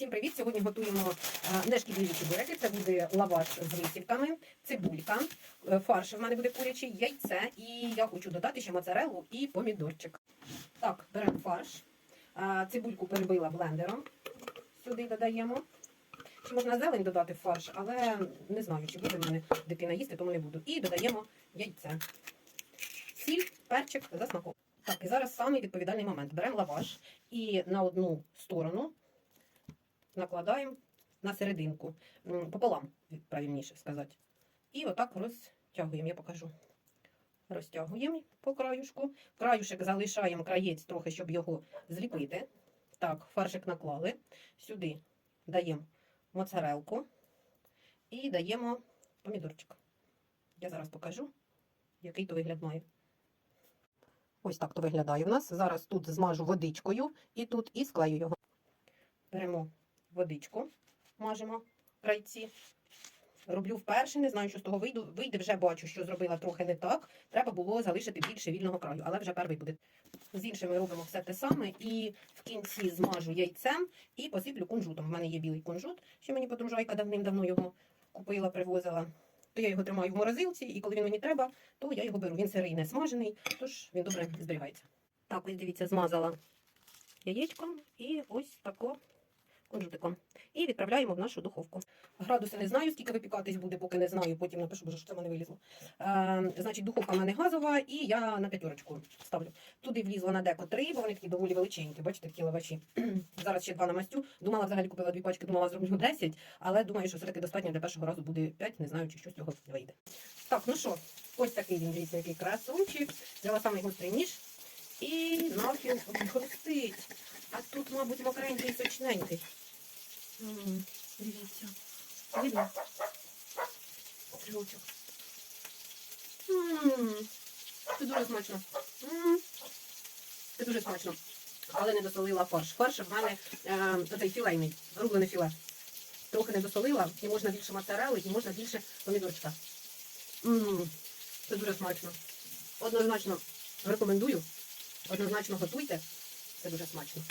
Всім привіт! Сьогодні готуємо е, нешкідливі чебуреки. Це буде лаваш з висівками, цибулька, е, фарш в мене буде курячий, яйце і я хочу додати ще моцарелу і помідорчик. Так, беремо фарш. Е, Цибульку перебила блендером. Сюди додаємо. Чи можна зелень додати в фарш, але не знаю, чи буде в мене дитина їсти, тому не буду. І додаємо яйце. Сіль, перчик за смаком. Так, і зараз самий відповідальний момент. Беремо лаваш і на одну сторону накладаємо на серединку, пополам, правильніше сказати. І отак розтягуємо, я покажу. Розтягуємо по краюшку. Краюшек залишаємо краєць трохи, щоб його зліпити. Так, фаршик наклали. Сюди даємо моцарелку і даємо помідорчик. Я зараз покажу, який то вигляд має. Ось так то виглядає в нас. Зараз тут змажу водичкою і тут і склею його. Беремо водичку, мажемо крайці. Роблю вперше, не знаю, що з того вийду. Вийде, вже бачу, що зробила трохи не так. Треба було залишити більше вільного краю, але вже перший буде. З іншими робимо все те саме. І в кінці змажу яйцем і посиплю кунжутом. У мене є білий кунжут, що мені подружайка давним-давно його купила, привозила. То я його тримаю в морозилці, і коли він мені треба, то я його беру. Він сирий, не смажений, тож він добре зберігається. Так, ось дивіться, змазала яєчком і ось тако кунжутиком. І відправляємо в нашу духовку. Градуси не знаю, скільки випікатись буде, поки не знаю. Потім напишу, боже, що це в мене вилізло. Е, значить, духовка в мене газова, і я на п'ятерочку ставлю. Туди влізла на деко три, бо вони такі доволі величенькі. Бачите, такі лаваші. Зараз ще два намастю. Думала, взагалі купила дві пачки, думала, зроблю 10, але думаю, що все-таки достатньо для першого разу буде 5, не знаю, чи що з цього вийде. Так, ну що, ось такий він, дивіться, який красунчик. Взяла самий гострий ніж. І навпіл хрустить. А тут, мабуть, мокренький сочненький. М, Дивіться. Видно? Крючок. Це дуже смачно. Це дуже смачно. Але не досолила фарш. Фарш в мене е, оцей філейний, рублене філе. Трохи не досолила, і можна більше моцарели, і можна більше помідорчика. М, Це дуже смачно. Однозначно рекомендую. Однозначно готуйте. Це дуже смачно.